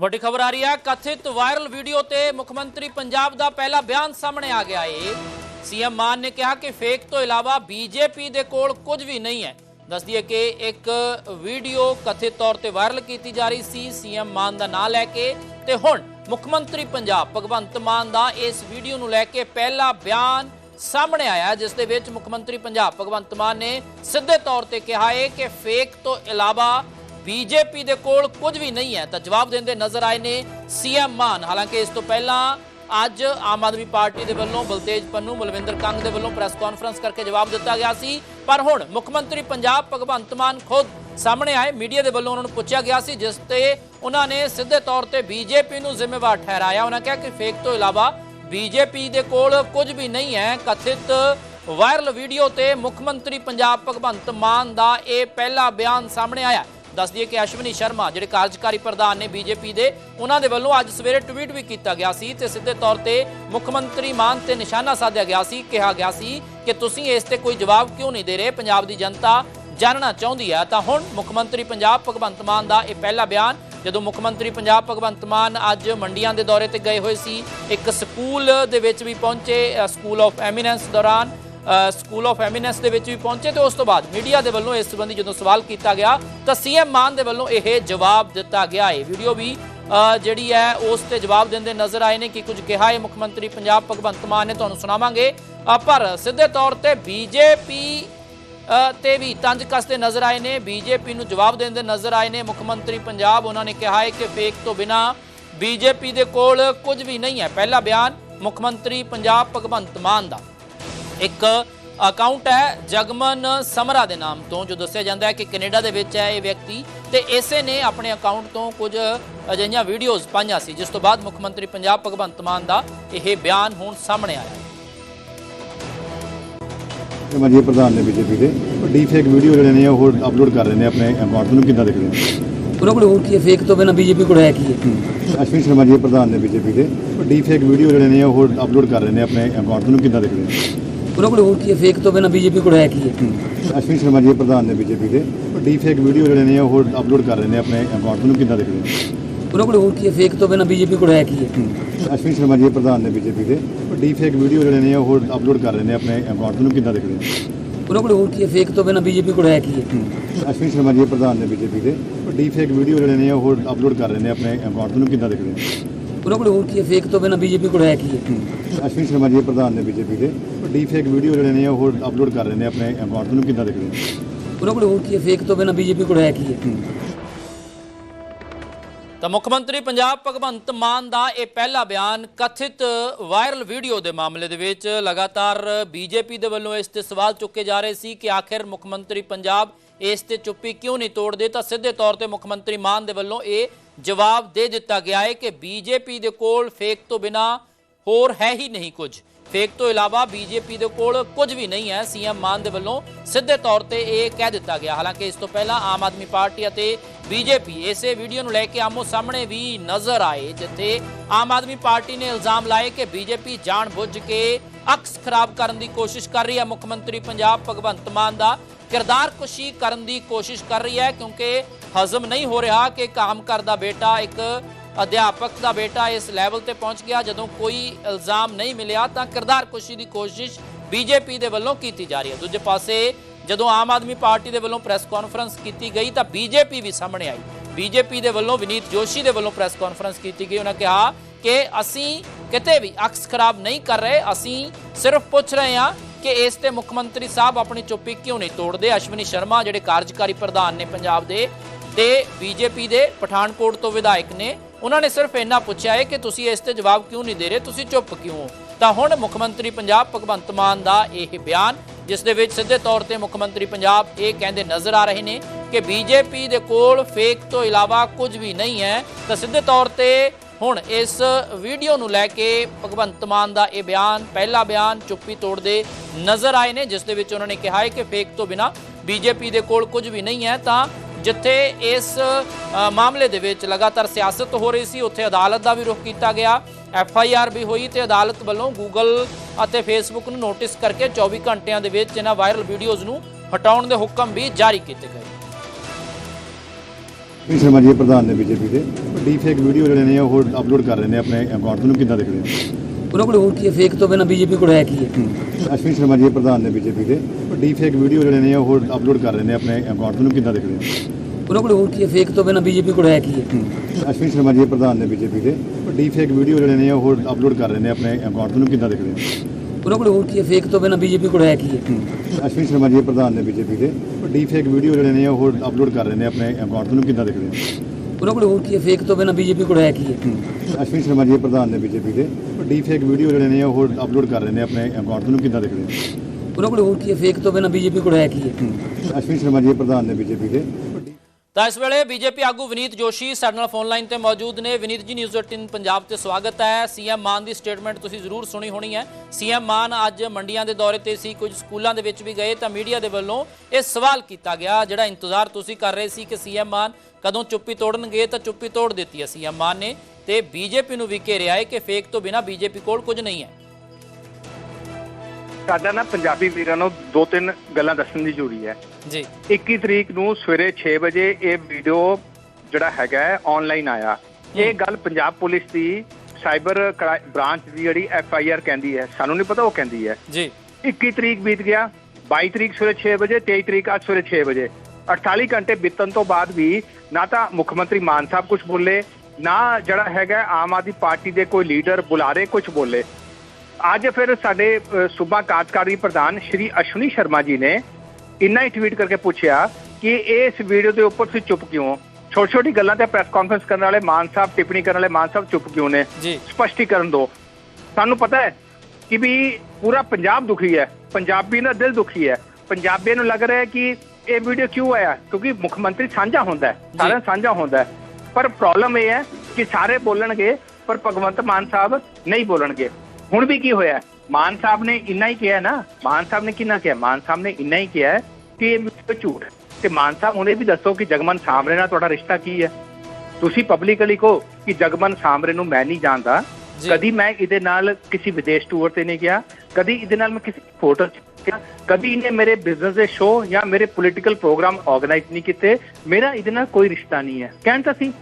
ਵੱਡੀ ਖਬਰ ਆ ਰਹੀ ਹੈ ਕਥਿਤ ਵਾਇਰਲ ਵੀਡੀਓ ਤੇ ਮੁੱਖ ਮੰਤਰੀ ਪੰਜਾਬ ਦਾ ਪਹਿਲਾ ਬਿਆਨ ਸਾਹਮਣੇ ਆ ਗਿਆ ਏ। ਸੀਐਮ ਮਾਨ ਨੇ ਕਿਹਾ ਕਿ ਫੇਕ ਤੋਂ ਇਲਾਵਾ ਬੀਜੇਪੀ ਦੇ ਕੋਲ ਕੁਝ ਵੀ ਨਹੀਂ ਹੈ। ਦੱਸਦੀ ਹੈ ਕਿ ਇੱਕ ਵੀਡੀਓ ਕਥਿਤ ਤੌਰ ਤੇ ਵਾਇਰਲ ਕੀਤੀ ਜਾ ਰਹੀ ਸੀ, ਸੀਐਮ ਮਾਨ ਦਾ ਨਾਂ ਲੈ ਕੇ। ਤੇ ਹੁਣ ਮੁੱਖ ਮੰਤਰੀ ਪੰਜਾਬ ਭਗਵੰਤ ਮਾਨ ਦਾ ਇਸ ਵੀਡੀਓ ਨੂੰ ਲੈ ਕੇ ਪਹਿਲਾ ਬਿਆਨ ਸਾਹਮਣੇ ਆਇਆ, ਜਿਸ ਦੇ ਵਿੱਚ ਮੁੱਖ ਮੰਤਰੀ ਪੰਜਾਬ ਭਗਵੰਤ ਮਾਨ ਨੇ ਸਿੱਧੇ ਤੌਰ ਤੇ ਕਿਹਾ ਹੈ ਕਿ ਫੇਕ ਤੋਂ ਇਲਾਵਾ ਬੀਜੇਪੀ ਦੇ ਕੋਲ ਕੁਝ ਵੀ ਨਹੀਂ ਹੈ ਤਾਂ ਜਵਾਬ ਦਿੰਦੇ ਨਜ਼ਰ ਆਏ ਨੇ ਸੀਐਮ ਮਾਨ। ਹਾਲਾਂਕਿ ਇਸ ਤੋਂ ਪਹਿਲਾਂ ਅੱਜ ਆਮ ਆਦਮੀ ਪਾਰਟੀ ਦੇ ਵੱਲੋਂ ਬਲਤੇਜ ਪੰਨੂ, ਮਲਵਿੰਦਰ ਕੰਗ ਦੇ ਵੱਲੋਂ ਪ੍ਰੈਸ ਕਾਨਫਰੰਸ ਕਰਕੇ ਜਵਾਬ ਦਿੱਤਾ ਗਿਆ ਸੀ। ਪਰ ਹੁਣ ਮੁੱਖ ਮੰਤਰੀ ਪੰਜਾਬ ਭਗਵੰਤ ਮਾਨ ਖੁਦ ਸਾਹਮਣੇ ਆਏ। ਮੀਡੀਆ ਦੇ ਵੱਲੋਂ ਉਹਨਾਂ ਨੂੰ ਪੁੱਛਿਆ ਗਿਆ ਸੀ, ਜਿਸ ਤੇ ਉਹਨਾਂ ਨੇ ਸਿੱਧੇ ਤੌਰ ਤੇ ਬੀਜੇਪੀ ਨੂੰ ਜ਼ਿੰਮੇਵਾਰ ਠਹਿਰਾਇਆ। ਉਹਨਾਂ ਕਿਹਾ ਕਿ ਫੇਕ ਤੋਂ ਇਲਾਵਾ ਬੀਜੇਪੀ ਦੇ ਕੋਲ ਕੁਝ ਵੀ ਨਹੀਂ ਹੈ। ਕਥਿਤ ਵਾਇਰਲ ਵੀਡੀਓ ਤੇ ਮੁੱਖ ਮੰਤਰੀ ਪੰਜਾਬ ਭਗਵੰਤ ਮਾਨ ਦਾ ਇਹ ਪਹਿਲਾ ਬਿਆਨ ਸਾਹਮਣੇ ਆਇਆ। ਦੱਸ ਦਈਏ ਕਿ ਅਸ਼ਵਨੀ ਸ਼ਰਮਾ, ਜਿਹੜੇ ਕਾਰਜਕਾਰੀ ਪ੍ਰਧਾਨ ਨੇ ਬੀਜੇਪੀ ਦੇ, ਉਹਨਾਂ ਦੇ ਵੱਲੋਂ ਅੱਜ ਸਵੇਰੇ ਟਵੀਟ ਵੀ ਕੀਤਾ ਗਿਆ ਸੀ ਤੇ ਸਿੱਧੇ ਤੌਰ ਤੇ ਮੁੱਖ ਮੰਤਰੀ ਮਾਨ ਤੇ ਨਿਸ਼ਾਨਾ ਸਾਧਿਆ ਗਿਆ ਸੀ, ਕਿਹਾ ਗਿਆ ਸੀ ਕਿ ਤੁਸੀਂ ਇਸ ਤੇ ਕੋਈ ਜਵਾਬ ਕਿਉਂ ਨਹੀਂ ਦੇ ਰਹੇ? ਪੰਜਾਬ ਦੀ ਜਨਤਾ ਜਾਣਨਾ ਚਾਹੁੰਦੀ ਹੈ। ਤਾਂ ਹੁਣ ਮੁੱਖ ਮੰਤਰੀ ਪੰਜਾਬ ਭਗਵੰਤ ਮਾਨ ਦਾ ਇਹ ਪਹਿਲਾ ਬਿਆਨ, ਜਦੋਂ ਮੁੱਖ ਮੰਤਰੀ ਪੰਜਾਬ ਭਗਵੰਤ ਮਾਨ ਅੱਜ ਮੰਡੀਆਂ ਦੇ ਦੌਰੇ ਤੇ ਗਏ ਹੋਏ ਸੀ, ਇੱਕ ਸਕੂਲ ਦੇ ਵਿੱਚ ਵੀ ਪਹੁੰਚੇ ਸਕੂਲ ਆਫ ਐਮੀਨੈਂਸ ਦੌਰਾਨ। ਸਕੂਲ ਆਫ ਐਮੀਨੈਂਸ ਦੇ ਵਿੱਚ ਵੀ ਪਹੁੰਚੇ ਤੇ ਉਸ ਤੋਂ ਬਾਅਦ ਮੀਡੀਆ ਦੇ ਵੱਲੋਂ ਇਸ ਸੰਬੰਧੀ ਜਦੋਂ ਸਵਾਲ ਕੀਤਾ ਗਿਆ ਤਾਂ ਸੀਐਮ ਮਾਨ ਦੇ ਵੱਲੋਂ ਇਹ ਜਵਾਬ ਦਿੱਤਾ ਗਿਆ। ਹੈ ਵੀਡੀਓ ਵੀ ਜਿਹੜੀ ਹੈ ਉਸ ਤੇ ਜਵਾਬ ਦਿੰਦੇ ਨਜ਼ਰ ਆਏ ਨੇ ਕਿ ਕੁਝ ਕਿਹਾ ਹੈ। ਮੁੱਖ ਮੰਤਰੀ ਪੰਜਾਬ ਭਗਵੰਤ ਮਾਨ ਨੇ ਤੁਹਾਨੂੰ ਸੁਣਾਵਾਂਗੇ। ਪਰ ਸਿੱਧੇ ਤੌਰ ਤੇ ਬੀਜੇਪੀ ਅ, ਤੇ ਵੀ ਤੰਜ ਕੱਸਦੇ ਨਜ਼ਰ ਆਏ ਨੇ। ਬੀਜੇਪੀ ਨੂੰ ਜਵਾਬ ਦਿੰਦੇ ਨਜ਼ਰ ਆਏ ਨੇ। ਮੁੱਖ ਮੰਤਰੀ ਪੰਜਾਬ ਉਹਨਾਂ ਨੇ ਕਿਹਾ ਹੈ ਕਿ ਫੇਕ ਤੋਂ ਬਿਨਾ ਬੀਜੇਪੀ ਦੇ ਕੋਲ ਕੁਝ ਵੀ ਨਹੀਂ ਹੈ। ਪਹਿਲਾ ਬਿਆਨ ਮੁੱਖ ਮੰਤਰੀ ਪੰਜਾਬ ਭਗਵੰਤ ਮਾਨ ਦਾ। ਇੱਕ ਅਕਾਊਂਟ ਹੈ ਜਗਮਨ ਸਮਰਾ ਦੇ ਨਾਮ ਤੋਂ ਜੋ ਦੱਸਿਆ ਜਾਂਦਾ ਹੈ ਕਿ ਕੈਨੇਡਾ ਦੇ ਵਿੱਚ ਹੈ ਇਹ ਵਿਅਕਤੀ ਤੇ ਇਸੇ ਨੇ ਆਪਣੇ ਅਕਾਊਂਟ ਤੋਂ ਕੁਝ ਅਜਿਹੀਆਂ ਵੀਡੀਓਜ਼ ਪਾਈਆਂ ਸੀ ਜਿਸ ਤੋਂ ਬਾਅਦ ਮੁੱਖ ਮੰਤਰੀ ਪੰਜਾਬ ਭਗਵੰਤ ਮਾਨ ਦਾ ਇਹ ਬਿਆਨ ਹੁਣ ਸਾਹਮਣੇ ਆਇਆ ਹੈ। ਤੇ ਮਨਜੀਤ ਪ੍ਰਧਾਨ ਨੇ ਬੀਜੇਪੀ ਦੇ। ਡੀਪ ਫੇਕ ਵੀਡੀਓ ਜਿਹੜੇ ਨੇ ਉਹ ਅਪਲੋਡ ਕਰ ਰਹੇ ਨੇ ਆਪਣੇ ਅਕਾਊਂਟ ਨੂੰ। ਕਿੱਦਾਂ ਦੇਖਦੇ ਹੋ? ਉਹਨਾਂ ਕੋਲ ਹੋਰ ਕੀ ਹੈ ਫੇਕ ਤੋਂ ਬਿਨਾ ਬੀਜੇਪੀ ਕੋਲ ਹੈ ਕੀ? ਹੈ। ਅਸ਼ਵਨੀ ਸ਼ਰਮਾ ਜੀ ਪ੍ਰਧਾਨ ਨੇ ਬੀਜੇਪੀ ਦੇ। ਡੀਪ ਫੇਕ ਵੀਡੀਓ ਜਿਹੜੇ ਨੇ ਉਹ ਅਪਲੋਡ ਕਰ ਰਹੇ ਨੇ ਆਪਣੇ ਅਕਾਊਂਟ ਨੂੰ। ਕਿੱਦਾਂ ਦੇਖਦੇ ਹੋ? ਉਹਨਾਂ ਕੋਲ ਹੋਰ ਕੀ ਹੈ? ਫੇਕ ਤੋਂ ਬਿਨਾ ਬੀਜੇਪੀ ਕੋਲ ਹੈ ਕੀ ਹੈ? ਅਸ਼ਵਨੀ ਸ਼ਰਮਾ ਜੀ ਪ੍ਰਧਾਨ ਨੇ ਬੀਜੇਪੀ ਦੇ। ਡੀਪ ਫੇਕ ਵੀਡੀਓ ਜਿਹੜੇ ਨੇ ਉਹ ਅਪਲੋਡ ਕਰ ਰਹੇ ਨੇ ਆਪਣੇ ਅਕਾਊਂਟ ਨੂੰ। ਕਿੱਦਾਂ ਦੇਖਦੇ ਹੋ? ਉਹਨਾਂ ਕੋਲ ਹੋਰ ਕੀ ਹੈ? ਫੇਕ ਤੋਂ ਬਿਨਾ ਬੀਜੇਪੀ ਕੋਲ ਹੈ ਕੀ ਹੈ? ਅਸ਼ਵਨੀ ਸ਼ਰਮਾ ਜੀ ਪ੍ਰਧਾਨ ਨੇ ਬੀਜੇਪੀ ਦੇ। ਡੀਪ ਫੇਕ ਵੀਡੀਓ ਜਿਹੜੇ ਨੇ ਉਹ ਅਪਲੋਡ ਕਰ ਰਹੇ ਨੇ ਆਪਣੇ ਅਕਾਊਂਟ ਨੂੰ। ਕਿੱਦਾਂ ਦੇਖਦੇ ਹੋ? ਉਹਨਾਂ ਕੋਲ ਹੋਰ ਕੀ ਹੈ? ਫੇਕ ਤੋਂ ਬਿਨਾ ਬੀਜੇਪੀ ਕੋਲ ਹੈ ਕੀ ਹੈ? ਅਸ਼ਵਨੀ ਸ਼ਰਮਾ ਜੀ ਪ੍ਰਧਾਨ ਨੇ ਬੀਜੇਪੀ ਦੇ। ਡੀਪ ਫੇਕ ਵੀਡੀਓ ਜਿਹੜੇ ਨੇ ਉਹ ਅਪਲੋਡ ਕਰ ਰਹੇ ਨੇ ਆਪਣੇ ਅਕਾਊਂਟ ਨੂੰ। ਕਿੱਦਾਂ ਦੇਖਦੇ ਹੋ? ਉਹਨਾਂ ਕੋਲ ਹੋਰ ਕੀ ਹੈ? ਫੇਕ ਤੋਂ ਬਿਨਾ ਬੀਜੇਪੀ ਕੋਲ ਹੈ ਕੀ ਹੈ? ਅਸ਼ਵਨੀ ਸ਼ਰਮਾ ਜੀ ਪ੍ਰਧਾਨ ਨੇ ਬੀਜੇਪੀ ਦੇ। ਡੀਪ ਫੇਕ ਵੀਡੀਓ ਜਿਹੜੇ ਨੇ ਉਹ ਅਪਲੋਡ ਕਰ ਰਹੇ ਨੇ ਆਪਣੇ ਅਕਾਊਂਟ ਨੂੰ ਕਿੱਦਾਂ ਦੇਖਦੇ ਹੋ ਉਹਨਾਂ ਕੋਲ ਹੋਰ ਕੀ ਹੈ? ਫੇਕ ਤੋਂ ਬਿਨਾ ਬੀਜੇਪੀ ਕੋਲ ਹੈ ਕੀ ਹੈ? ਤਾਂ ਮੁੱਖ ਮੰਤਰੀ ਪੰਜਾਬ ਭਗਵੰਤ ਮਾਨ ਦਾ ਇਹ ਪਹਿਲਾ ਬਿਆਨ ਕਥਿਤ ਵਾਇਰਲ ਵੀਡੀਓ ਦੇ ਮਾਮਲੇ ਦੇ ਵਿੱਚ ਲਗਾਤਾਰ ਬੀਜੇਪੀ ਦੇ ਵੱਲੋਂ ਇਸ ਤੇ ਸਵਾਲ ਚੁੱਕੇ ਜਾ ਰਹੇ ਸੀ ਕਿ ਆਖਿਰ ਮੁੱਖ ਮੰਤਰੀ ਪੰਜਾਬ ਇਸ ਤੇ ਚੁੱਪੀ ਕਿਉਂ ਨਹੀਂ ਤੋੜਦੇ? ਤਾਂ ਸਿੱਧੇ ਤੌਰ ਤੇ ਮੁੱਖ ਮੰਤਰੀ ਮਾਨ ਦੇ ਵੱਲੋਂ ਇਹ ਜਵਾਬ ਦੇ ਦਿੱਤਾ ਗਿਆ ਹੈ ਕਿ ਬੀਜੇਪੀ ਦੇ ਕੋਲ ਫੇਕ ਤੋਂ ਬਿਨਾ ਹੋਰ ਹੈ ਹੀ ਨਹੀਂ ਕੁਝ। ਫੇਕ ਤੋਂ ਇਲਾਵਾ ਬੀਜੇਪੀ ਦੇ ਕੋਲ ਕੁਝ ਵੀ ਨਹੀਂ ਹੈ, ਸੀਐਮ ਮਾਨ ਦੇ ਵੱਲੋਂ ਸਿੱਧੇ ਤੌਰ ਤੇ ਇਹ ਕਹਿ ਦਿੱਤਾ ਗਿਆ। ਹਾਲਾਂਕਿ ਇਸ ਤੋਂ ਪਹਿਲਾਂ ਆਮ ਆਦਮੀ ਪਾਰਟੀ ਅਤੇ ਬੀਜੇਪੀ ਇਸੇ ਵੀਡੀਓ ਨੂੰ ਲੈ ਕੇ ਆਮੋ ਸਾਹਮਣੇ ਵੀ ਨਜ਼ਰ ਆਏ, ਜਿੱਥੇ ਆਮ ਆਦਮੀ ਪਾਰਟੀ ਨੇ ਇਲਜ਼ਾਮ ਲਾਏ ਕਿ ਬੀਜੇਪੀ ਜਾਣਬੁੱਝ ਕੇ ਅਕਸ ਖਰਾਬ ਕਰਨ ਦੀ ਕੋਸ਼ਿਸ਼ ਕਰ ਰਹੀ ਹੈ। ਮੁੱਖ ਮੰਤਰੀ ਪੰਜਾਬ ਭਗਵੰਤ ਮਾਨ ਦਾ ਕਿਰਦਾਰ ਕੁਸ਼ੀ ਕਰਨ ਦੀ ਕੋਸ਼ਿਸ਼ ਕਰ ਰਹੀ ਹੈ ਕਿਉਂਕਿ ਹਜ਼ਮ ਨਹੀਂ ਹੋ ਰਿਹਾ ਕਿ ਕੰਮ ਕਰਦਾ ਬੇਟਾ ਇੱਕ ਅਧਿਆਪਕ ਦਾ ਬੇਟਾ ਇਸ ਲੈਵਲ ਤੇ ਪਹੁੰਚ ਗਿਆ। ਜਦੋਂ ਕੋਈ ਇਲਜ਼ਾਮ ਨਹੀਂ ਮਿਲਿਆ ਤਾਂ ਕਿਰਦਾਰ ਕੁਸ਼ੀ ਦੀ ਕੋਸ਼ਿਸ਼ ਬੀਜੇਪੀ ਦੇ ਵੱਲੋਂ ਕੀਤੀ ਜਾ ਰਹੀ ਹੈ। ਦੂਜੇ ਪਾਸੇ ਜਦੋਂ ਆਮ ਆਦਮੀ ਪਾਰਟੀ ਦੇ ਵੱਲੋਂ ਪ੍ਰੈਸ ਕਾਨਫਰੰਸ ਕੀਤੀ ਗਈ ਤਾਂ ਬੀਜੇਪੀ ਵੀ ਸਾਹਮਣੇ ਆਈ। ਬੀਜੇਪੀ ਦੇ ਵੱਲੋਂ ਵਿਨੀਤ ਜੋਸ਼ੀ ਦੇ ਵੱਲੋਂ ਪ੍ਰੈਸ ਕਾਨਫਰੰਸ ਕੀਤੀ ਗਈ। ਉਹਨਾਂ ਕਿਹਾ ਕਿ ਅਸੀਂ ਕਿਤੇ ਵੀ ਅਕਸ ਖਰਾਬ ਨਹੀਂ ਕਰ ਰਹੇ। ਅਸੀਂ ਸਿਰਫ ਪੁੱਛ ਰਹੇ ਹਾਂ ਕਿ ਇਸ ਤੇ ਮੁੱਖ ਮੰਤਰੀ ਸਾਹਿਬ ਆਪਣੀ ਚੁੱਪੀ ਕਿਉਂ ਨਹੀਂ ਤੋੜਦੇ? ਅਸ਼ਵਨੀ ਸ਼ਰਮਾ, ਜਿਹੜੇ ਕਾਰਜਕਾਰੀ ਪ੍ਰਧਾਨ ਨੇ ਪੰਜਾਬ ਦੇ, ਤੇ ਬੀਜੇਪੀ ਦੇ, ਪਠਾਨਕੋਟ ਤੋਂ ਵਿਧਾਇਕ ਨੇ, ਉਹਨਾਂ ਨੇ ਸਿਰਫ ਇੰਨਾ ਪੁੱਛਿਆ ਹੈ ਕਿ ਤੁਸੀਂ ਇਸ ਤੇ ਜਵਾਬ ਕਿਉਂ ਨਹੀਂ ਦੇ ਰਹੇ? ਤੁਸੀਂ ਚੁੱਪ ਕਿਉਂ? ਹੋ ਤਾਂ ਹੁਣ ਮੁੱਖ ਮੰਤਰੀ ਪੰਜਾਬ ਭਗਵੰਤ ਮਾਨ ਦਾ ਇਹ ਬਿਆਨ, ਜਿਸ ਦੇ ਵਿੱਚ ਸਿੱਧੇ ਤੌਰ ਤੇ ਮੁੱਖ ਮੰਤਰੀ ਪੰਜਾਬ ਇਹ ਕਹਿੰਦੇ ਨਜ਼ਰ ਆ ਰਹੇ ਨੇ ਕਿ ਬੀਜੇਪੀ ਦੇ ਕੋਲ ਫੇਕ ਤੋਂ ਇਲਾਵਾ ਕੁਝ ਵੀ ਨਹੀਂ ਹੈ। ਤਾਂ ਸਿੱਧੇ ਤੌਰ ਤੇ ਹੁਣ ਇਸ ਵੀਡੀਓ ਨੂੰ ਲੈ ਕੇ ਭਗਵੰਤ ਮਾਨ ਦਾ ਇਹ ਬਿਆਨ, ਪਹਿਲਾ ਬਿਆਨ ਚੁੱਪੀ ਤੋੜਦੇ ਨਜ਼ਰ ਆਏ ਨੇ, ਜਿਸ ਦੇ ਵਿੱਚ ਉਹਨਾਂ ਨੇ ਕਿਹਾ ਹੈ ਕਿ ਫੇਕ ਤੋਂ ਬਿਨਾ ਬੀਜੇਪੀ ਦੇ ਕੋਲ ਕੁਝ ਵੀ ਨਹੀਂ ਹੈ। ਤਾਂ ਜਿੱਥੇ ਇਸ ਮਾਮਲੇ ਦੇ ਵਿੱਚ ਲਗਾਤਾਰ ਸਿਆਸਤ ਹੋ ਰਹੀ ਸੀ, ਉੱਥੇ ਅਦਾਲਤ ਦਾ ਵੀ ਰੁਖ ਕੀਤਾ ਗਿਆ। ਐਫ ਆਈ ਆਰ ਵੀ ਹੋਈ ਤੇ ਅਦਾਲਤ ਵੱਲੋਂ ਗੂਗਲ ਅਤੇ ਫੇਸਬੁੱਕ ਨੂੰ ਨੋਟਿਸ ਕਰਕੇ 24 ਘੰਟਿਆਂ ਦੇ ਵਿੱਚ ਇਹਨਾਂ ਵਾਇਰਲ ਵੀਡੀਓਜ਼ ਨੂੰ ਹਟਾਉਣ ਦੇ ਹੁਕਮ ਵੀ ਜਾਰੀ ਕੀਤੇ ਗਏ। ਅਸ਼ਵਨੀ ਸ਼ਰਮਾ ਜੀ ਪ੍ਰਧਾਨ ਨੇ ਬੀਜੇਪੀ ਦੇ। ਡੀ ਫੇਕ ਵੀਡੀਓ ਜਿਹੜੇ ਨੇ ਉਹ ਅਪਲੋਡ ਕਰ ਰਹੇ ਨੇ ਆਪਣੇ ਅਕਾਊਂਟ ਨੂੰ। ਕਿੱਦਾਂ ਦੇਖਦੇ ਹੋ? ਉਹਨਾਂ ਕੋਲ ਹੋਰ ਕੀ ਹੈ? ਫੇਕ ਤੋਂ ਬਿਨਾ ਬੀਜੇਪੀ ਕੋਲ ਹੈ ਕੀ ਹੈ? ਅਸ਼ਵਨੀ ਸ਼ਰਮਾ ਜੀ ਪ੍ਰਧਾਨ ਨੇ ਬੀਜੇਪੀ ਦੇ। ਡੀ ਫੇਕ ਵੀਡੀਓ ਜਿਹੜੇ ਨੇ ਉਹ ਅਪਲੋਡ ਕਰ ਰਹੇ ਨੇ ਆਪਣੇ ਅਕਾਊਂਟ ਨੂੰ। ਕਿੱਦਾਂ ਦੇਖਦੇ ਹੋ? ਉਹਨਾਂ ਕੋਲ ਹੋਰ ਕੀ ਹੈ? ਫੇਕ ਤੋਂ ਬਿਨਾ ਬੀਜੇਪੀ ਕੋਲ ਹੈ ਕੀ ਹੈ? ਅਸ਼ਵਨੀ ਸ਼ਰਮਾ ਜੀ ਪ੍ਰਧਾਨ ਨੇ ਬੀਜੇਪੀ ਦੇ। ਡੀ ਫੇਕ ਵੀਡੀਓ ਜਿਹੜੇ ਨੇ ਉਹ ਅਪਲੋਡ ਕਰ ਰਹੇ ਨੇ ਆਪਣੇ ਅਕਾਊਂਟ ਨੂੰ। ਕਿੱਦਾਂ ਦੇਖਦੇ ਹੋ? ਉਹਨਾਂ ਕੋਲ ਹੋਰ ਕੀ ਹੈ? ਫੇਕ ਤੋਂ ਬਿਨਾ ਬੀਜੇਪੀ ਕੋਲ ਹੈ ਕੀ ਹੈ? ਅਸ਼ਵਨੀ ਸ਼ਰਮਾ ਜੀ ਪ੍ਰਧਾਨ ਨੇ ਬੀਜੇਪੀ ਦੇ। ਡੀ ਫੇਕ ਵੀਡੀਓ ਜਿਹੜੇ ਨੇ ਉਹ ਅਪਲੋਡ ਕਰ ਰਹੇ ਨੇ ਆਪਣੇ ਅਕਾਊਂਟ ਨੂੰ। ਕਿੱਦਾਂ ਦੇਖਦੇ ਹੋ? ਉਹਨਾਂ ਕੋਲ ਹੋਰ ਕੀ ਹੈ? ਫੇਕ ਤੋਂ ਬਿਨਾ ਬੀਜੇਪੀ ਕੋਲ ਹੈ ਕੀ ਹੈ? ਅਸ਼ਵਨੀ ਸ਼ਰਮਾ ਜੀ ਪ੍ਰਧਾਨ ਨੇ ਬੀਜੇਪੀ ਦੇ। ਡੀ ਫੇਕ ਵੀਡੀਓ ਜਿਹੜੇ ਨੇ ਉਹ ਅਪਲੋਡ ਕਰ ਰਹੇ ਨੇ ਆਪਣੇ ਅਕਾਊਂਟ ਨੂੰ। ਕਿੱਦਾਂ ਦੇਖਦੇ ਹੋ? ਉਹਨਾਂ ਕੋਲ ਹੋਰ ਕੀ ਹੈ? ਫੇਕ ਤੋਂ ਬਿਨਾ ਬੀਜੇਪੀ ਕੋਲ ਹੈ ਕੀ ਹੈ? ਅਸ਼ਵਨੀ ਸ਼ਰਮਾ ਜੀ ਪ੍ਰਧਾਨ ਨੇ ਬੀਜੇਪੀ ਦੇ। ਤਾਂ ਇਸ ਵੇਲੇ ਬੀਜੇਪੀ ਆਗੂ ਵਿਨੀਤ ਜੋਸ਼ੀ ਸਾਡੇ ਨਾਲ ਫੋਨ ਲਾਈਨ ਤੇ ਮੌਜੂਦ ਨੇ। ਵਿਨੀਤ ਜੀ ਨਿਊਜ਼ 18 ਪੰਜਾਬ ਤੇ ਸਵਾਗਤ ਹੈ। ਸੀਐਮ ਮਾਨ ਦੀ ਸਟੇਟਮੈਂਟ ਤੁਸੀਂ ਜ਼ਰੂਰ ਸੁਣੀ ਹੋਣੀ ਹੈ। ਸੀਐਮ ਮਾਨ ਅੱਜ ਮੰਡੀਆਂ ਦੇ ਦੌਰੇ ਤੇ ਸੀ, ਕੁਝ ਸਕੂਲਾਂ ਦੇ ਵਿੱਚ ਵੀ ਗਏ ਤਾਂ ਮੀਡੀਆ ਦੇ ਵੱਲੋਂ ਇਹ ਸਵਾਲ ਕੀਤਾ ਗਿਆ, ਜਿਹੜਾ ਇੰਤਜ਼ਾਰ ਤੁਸੀਂ ਕਰ ਰਹੇ ਸੀ ਕਿ ਸੀਐਮ ਮਾਨ ਕਦੋਂ ਚੁੱਪੀ ਤੋੜਨਗੇ, ਤਾਂ ਚੁੱਪੀ ਤੋੜ ਦਿੱਤੀ ਹੈ ਸੀਐਮ ਮਾਨ ਨੇ। ਤੇ ਬੀਜੇਪੀ ਨੂੰ ਵੀ ਘੇਰਿਆ ਹੈ ਕਿ ਫੇਕ ਤੋਂ ਬਿਨਾ ਬੀਜੇਪੀ ਕੋਲ ਕੁਝ ਨਹੀਂ ਹੈ। ਸਾਡਾ ਨਾ ਪੰਜਾਬੀ ਵੀਰਾਂ ਨੂੰ ਦੋ ਤਿੰਨ ਗੱਲਾਂ ਦੱਸਣ ਦੀ ਜ਼ਰੂਰੀ ਹੈ। ਜੀ। 21 ਤਰੀਕ ਨੂੰ ਸਵੇਰੇ 6 ਵਜੇ ਇਹ ਵੀਡੀਓ ਜਿਹੜਾ ਹੈਗਾ ਆਨਲਾਈਨ ਆਇਆ। ਇਹ ਗੱਲ ਪੰਜਾਬ ਪੁਲਿਸ ਦੀ ਸਾਈਬਰ ਬ੍ਰਾਂਚ ਦੀ ਜਿਹੜੀ ਐਫ ਆਈ ਆਰ ਕਹਿੰਦੀ ਹੈ ਸਾਨੂੰ ਨਹੀਂ ਪਤਾ ਉਹ ਕਹਿੰਦੀ ਹੈ। ਜੀ। 21 ਤਰੀਕ ਬੀਤ ਗਿਆ 22 ਤਰੀਕ ਸਵੇਰੇ 6 ਵਜੇ 23 ਤਰੀਕ ਅੱਜ ਸਵੇਰੇ 6 ਵਜੇ। 48 ਘੰਟੇ ਬੀਤਣ ਤੋਂ ਬਾਅਦ ਵੀ ਨਾ ਤਾਂ ਮੁੱਖ ਮੰਤਰੀ ਮਾਨ ਸਾਹਿਬ ਕੁਝ ਬੋਲੇ ਨਾ ਜਿਹੜਾ ਹੈਗਾ ਆਮ ਆਦਮੀ ਪਾਰਟੀ ਦੇ ਕੋਈ ਲੀਡਰ ਬੁਲਾਰੇ ਕੁਝ ਬੋਲੇ। ਅੱਜ ਫਿਰ ਸਾਡੇ ਸੂਬਾ ਕਾਰਜਕਾਰੀ ਪ੍ਰਧਾਨ ਸ਼੍ਰੀ ਅਸ਼ਵਨੀ ਸ਼ਰਮਾ ਜੀ ਨੇ ਇੰਨਾ ਹੀ ਟਵੀਟ ਕਰਕੇ ਪੁੱਛਿਆ ਕਿ ਇਸ ਵੀਡੀਓ ਦੇ ਉੱਪਰ ਤੁਸੀਂ ਚੁੱਪ ਕਿਉਂ? ਛੋਟੀ ਛੋਟੀ ਗੱਲਾਂ ਤੇ ਪ੍ਰੈਸ ਕਾਨਫਰੰਸ ਕਰਨ ਵਾਲੇ ਮਾਨ ਸਾਹਿਬ ਟਿੱਪਣੀ ਕਰਨ ਵਾਲੇ ਮਾਨ ਸਾਹਿਬ ਚੁੱਪ ਕਿਉਂ ਨੇ? ਸਪਸ਼ਟੀਕਰਨ ਦਿਓ। ਸਾਨੂੰ ਪਤਾ ਹੈ ਕਿ ਵੀ ਪੂਰਾ ਪੰਜਾਬ ਦੁਖੀ ਹੈ ਪੰਜਾਬੀ ਦਾ ਦਿਲ ਦੁਖੀ ਹੈ। ਪੰਜਾਬੀਆਂ ਨੂੰ ਲੱਗ ਰਿਹਾ ਹੈ ਕਿ ਇਹ ਵੀਡੀਓ ਕਿਉਂ ਆਇਆ? ਕਿਉਂਕਿ ਮੁੱਖ ਮੰਤਰੀ ਸਾਂਝਾ ਹੁੰਦਾ ਹੈ ਸਾਰਿਆਂ ਸਾਂਝਾ ਹੁੰਦਾ ਹੈ। ਪਰ ਪ੍ਰੋਬਲਮ ਇਹ ਹੈ ਕਿ ਸਾਰੇ ਬੋਲਣਗੇ ਪਰ ਭਗਵੰਤ ਮਾਨ ਸਾਹਿਬ ਨਹੀਂ ਬੋਲਣਗੇ। ਹੁਣ ਵੀ ਕੀ ਹੋਇਆ? ਮਾਨ ਸਾਹਿਬ ਨੇ ਇੰਨਾ ਹੀ ਕਿਹਾ ਨਾ ਮਾਨ ਸਾਹਿਬ ਨੇ ਕਿੰਨਾ ਕਿਹਾ? ਮਾਨ ਸਾਹਿਬ ਨੇ ਇੰਨਾ ਹੀ ਕਿਹਾ ਕਿ ਇਹ ਵੀਡੀਓ ਝੂਠ ਤੇ ਮਾਨ ਸਾਹਿਬ ਹੁਣੇ ਵੀ ਦੱਸੋ ਕਿ ਜਗਮਨ ਸਾਹਮਣੇ ਨਾਲ ਤੁਹਾਡਾ ਰਿਸ਼ਤਾ ਕੀ ਹੈ? ਤੁਸੀਂ ਪਬਲਿਕਲੀ ਕਹੋ ਕਿ ਜਗਮਨ ਸਾਹਮਣੇ ਨੂੰ ਮੈਂ ਨਹੀਂ ਜਾਣਦਾ। ਕਦੀ ਮੈਂ ਇਹਦੇ ਨਾਲ ਕਿਸੇ ਵਿਦੇਸ਼ ਟੂਰ ਤੇ ਨਹੀਂ ਗਿਆ। ਕਦੀ ਇਹਦੇ ਨਾਲ ਮੈਂ ਕਿਸੇ ਫੋਟੋ ਗਿਆ। ਕਦੀ ਇਹਨੇ ਮੇਰੇ ਬਿਜ਼ਨਸ ਦੇ ਸ਼ੋਅ ਜਾਂ ਮੇਰੇ ਪੋਲੀਟੀਕਲ ਪ੍ਰੋਗਰਾਮ ਆਰਗੇਨਾਈਜ਼ ਨਹੀਂ ਕੀਤੇ। ਮੇਰਾ ਇਹਦੇ ਨਾਲ ਕੋਈ ਰਿਸ਼ਤਾ ਨਹੀਂ ਹੈ। ਕਹਿਣ ਤਾਂ ਸੀ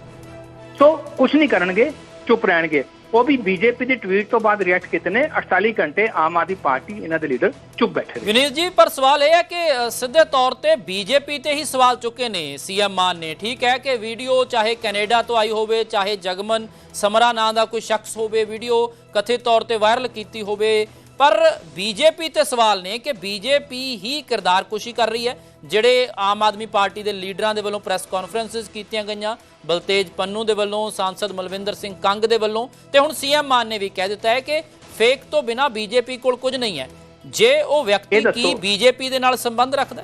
ਸੋ ਕੁਝ ਨਹੀਂ ਕਰਨਗੇ ਚੁੱਪ ਰਹਿਣਗੇ। ਉਹ ਵੀ ਬੀਜੇਪੀ ਦੇ ਟਵੀਟ ਤੋਂ ਬਾਅਦ ਰਿਐਕਟ ਕੀਤੇ ਨੇ। 48 ਘੰਟੇ ਆਮ ਆਦਮੀ ਪਾਰਟੀ ਇਹਨਾਂ ਦੇ ਲੀਡਰ ਚੁੱਪ ਬੈਠੇ ਨੇ। ਵਿਨੀਤ ਜੀ, ਪਰ ਸਵਾਲ ਇਹ ਹੈ ਕਿ ਸਿੱਧੇ ਤੌਰ ਤੇ ਬੀਜੇਪੀ ਤੇ ਹੀ ਸਵਾਲ ਚੁੱਕੇ ਨੇ ਸੀਐਮ ਮਾਨ ਨੇ। ਠੀਕ ਹੈ ਕਿ ਵੀਡੀਓ ਚਾਹੇ ਕੈਨੇਡਾ ਤੋਂ ਆਈ ਹੋਵੇ, ਚਾਹੇ ਜਗਮਨ ਸਮਰਾ ਨਾਂ ਦਾ ਕੋਈ ਸ਼ਖਸ ਹੋਵੇ, ਵੀਡੀਓ ਕਥਿਤ ਤੌਰ ਤੇ ਵਾਇਰਲ ਕੀਤੀ ਹੋਵੇ, ਪਰ ਬੀਜੇਪੀ ਤੇ ਸਵਾਲ ਨੇ ਕਿ ਬੀਜੇਪੀ ਹੀ ਕਿਰਦਾਰਕੁਸ਼ੀ ਕਰ ਰਹੀ ਹੈ, ਜਿਹੜੇ ਆਮ ਆਦਮੀ ਪਾਰਟੀ ਦੇ ਲੀਡਰਾਂ ਦੇ ਵੱਲੋਂ ਪ੍ਰੈਸ ਕਾਨਫਰੰਸਸ ਕੀਤੀਆਂ ਗਈਆਂ ਬਲਤੇਜ ਪੰਨੂ ਦੇ ਵੱਲੋਂ ਸਾਂਸਦ ਮਲਵਿੰਦਰ ਸਿੰਘ ਕੰਗ ਦੇ ਵੱਲੋਂ ਤੇ ਹੁਣ ਸੀਐਮ ਮਾਨ ਨੇ ਵੀ ਕਹਿ ਦਿੱਤਾ ਹੈ ਕਿ ਫੇਕ ਤੋਂ ਬਿਨਾ ਬੀਜੇਪੀ ਕੋਲ ਕੁਝ ਨਹੀਂ ਹੈ। ਜੇ ਉਹ ਵਿਅਕਤੀ। ਕੀ ਬੀਜੇਪੀ ਦੇ ਨਾਲ ਸੰਬੰਧ ਰੱਖਦਾ?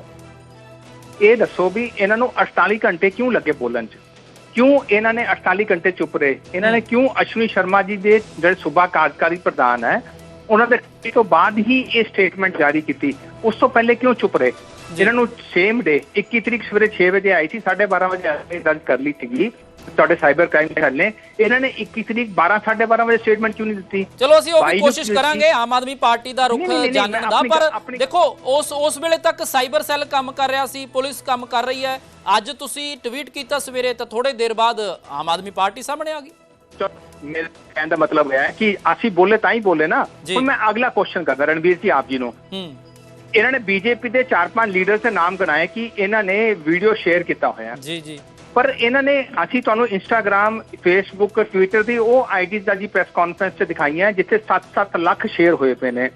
ਇਹ ਦੱਸੋ ਵੀ ਇਹਨਾਂ ਨੂੰ 48 ਘੰਟੇ ਕਿਉਂ ਲੱਗੇ ਬੋਲਣ 'ਚ? ਕਿਉਂ ਇਹਨਾਂ ਨੇ 48 ਘੰਟੇ ਚੁੱਪ ਰਹੇ? ਇਹਨਾਂ ਨੇ ਕਿਉਂ ਅਸ਼ਵਨੀ ਸ਼ਰਮਾ ਜੀ ਦੇ ਜਿਹੜੇ ਸੂਬਾ ਕਾਰਜਕਾਰੀ ਪ੍ਰਧਾਨ ਹੈ ਉਹਨਾਂ ਦੇ ਤੋਂ ਬਾਅਦ ਹੀ ਇਹ ਸਟੇਟਮੈਂਟ ਜਾਰੀ ਕੀਤੀ। ਉਸ ਤੋਂ ਪਹਿਲੇ ਕਿਉਂ ਚੁੱਪ ਰਹੇ? ਇਹਨਾਂ ਨੂੰ ਸੇਮ ਡੇ 21 ਤਰੀਕ ਸਵੇਰੇ 6 ਵਜੇ ਆਈ ਸੀ 12:30 ਵਜੇ ਆਏ ਦਰਜ ਕਰ ਲਈ ਸੀਗੀ ਤੁਹਾਡੇ ਸਾਈਬਰ ਕ੍ਰਾਈਮ ਦੇ ਹੱਲ। ਨੇ ਇਹਨਾਂ ਨੇ 21 ਤਰੀਕ 12 12:30 ਵਜੇ ਸਟੇਟਮੈਂਟ ਕਿਉਂ ਨਹੀਂ ਦਿੱਤੀ? ਚਲੋ ਅਸੀਂ ਉਹ ਵੀ ਕੋਸ਼ਿਸ਼ ਕਰਾਂਗੇ ਆਮ ਆਦਮੀ ਪਾਰਟੀ ਦਾ ਰੁਖ ਜਾਣਨ ਦਾ ਪਰ ਦੇਖੋ ਉਸ ਉਸ ਵੇਲੇ ਤੱਕ ਸਾਈਬਰ ਸੈੱਲ ਕੰਮ ਕਰ ਰਿਹਾ ਸੀ ਪੁਲਿਸ ਕੰਮ ਕਰ ਰਹੀ ਹੈ। ਅੱਜ ਤੁਸੀਂ ਟਵੀਟ ਕੀਤਾ ਸਵੇਰੇ ਤਾਂ ਥੋੜੇ ਦੇਰ ਬਾਅਦ ਆਮ ਆਦਮੀ ਪਾਰਟੀ ਸਾਹਮਣੇ ਆ ਗਈ। ਮੇਰੇ ਕਹਿਣ ਦਾ ਮਤਲਬ ਹੈ ਕਿ ਅਸੀਂ ਬੋਲੇ ਤਾਂ ਹੀ ਬੋਲੇ ਨਾ। ਹੁਣ ਮੈਂ ਅਗਲਾ ਕੁਐਸਚਨ ਕਰਦਾ ਰਣਵੀਰ ਜੀ ਆਪ ਜੀ ਨੂੰ। ਹੂੰ। ਇਹਨਾਂ ਨੇ ਬੀਜੇਪੀ ਦੇ ਚਾਰ ਪੰਜ ਲੀਡਰਸ ਦੇ ਨਾਮ ਗਣਾਏ ਕਿ ਇਹਨਾਂ ਨੇ ਵੀਡੀਓ ਸ਼ੇਅਰ ਕੀਤਾ ਹੋਇਆ। ਜੀ ਜੀ। ਪਰ ਇਹਨਾਂ ਨੇ ਅਸੀਂ ਤੁਹਾਨੂੰ ਇੰਸਟਾਗ੍ਰam ਫੇਸਬੁੱਕ ਟਵਿੱਟਰ ਦੀ ਉਹ ਆਈਡੀਜ਼ ਦਾ ਜੀ ਪ੍ਰੈਸ ਕਾਨਫਰੰਸ 'ਚ ਦਿਖਾਈਆਂ ਜਿੱਥੇ 7-7 ਲੱਖ ਸ਼ੇਅਰ ਹੋਏ ਪਏ ਨੇ।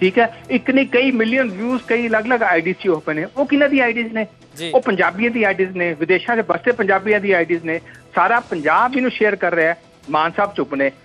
ਠੀਕ ਹੈ? ਇੱਕ ਨਹੀਂ ਕਈ ਮਿਲੀਅਨ ਵਿਊਜ਼ ਕਈ ਅਲੱਗ-ਅਲੱਗ ਆਈਡੀਜ਼ 'ਚ ਹੋਏ ਨੇ। ਉਹ ਕਿਹਨਾਂ ਦੀ ਆਈਡੀਜ਼ ਨੇ। ਉਹ ਪੰਜਾਬੀਆਂ ਦੀ ਆਈਡੀਜ਼ ਨੇ ਵਿਦੇਸ਼ਾਂ 'ਚ ਬਸਦੇ ਪੰਜਾਬੀਆਂ ਦੀ ਆਈਡੀਜ਼ ਨੇ। ਸਾਰਾ ਪੰਜਾਬ ਇਹਨੂੰ ਸ਼ੇਅਰ ਕਰ ਰਿਹਾ ਮਾਨ ਸਾਹਿਬ ਚੁੱਪ ਨੇ।